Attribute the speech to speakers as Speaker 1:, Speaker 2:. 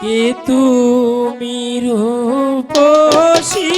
Speaker 1: কে তুমি রূপসী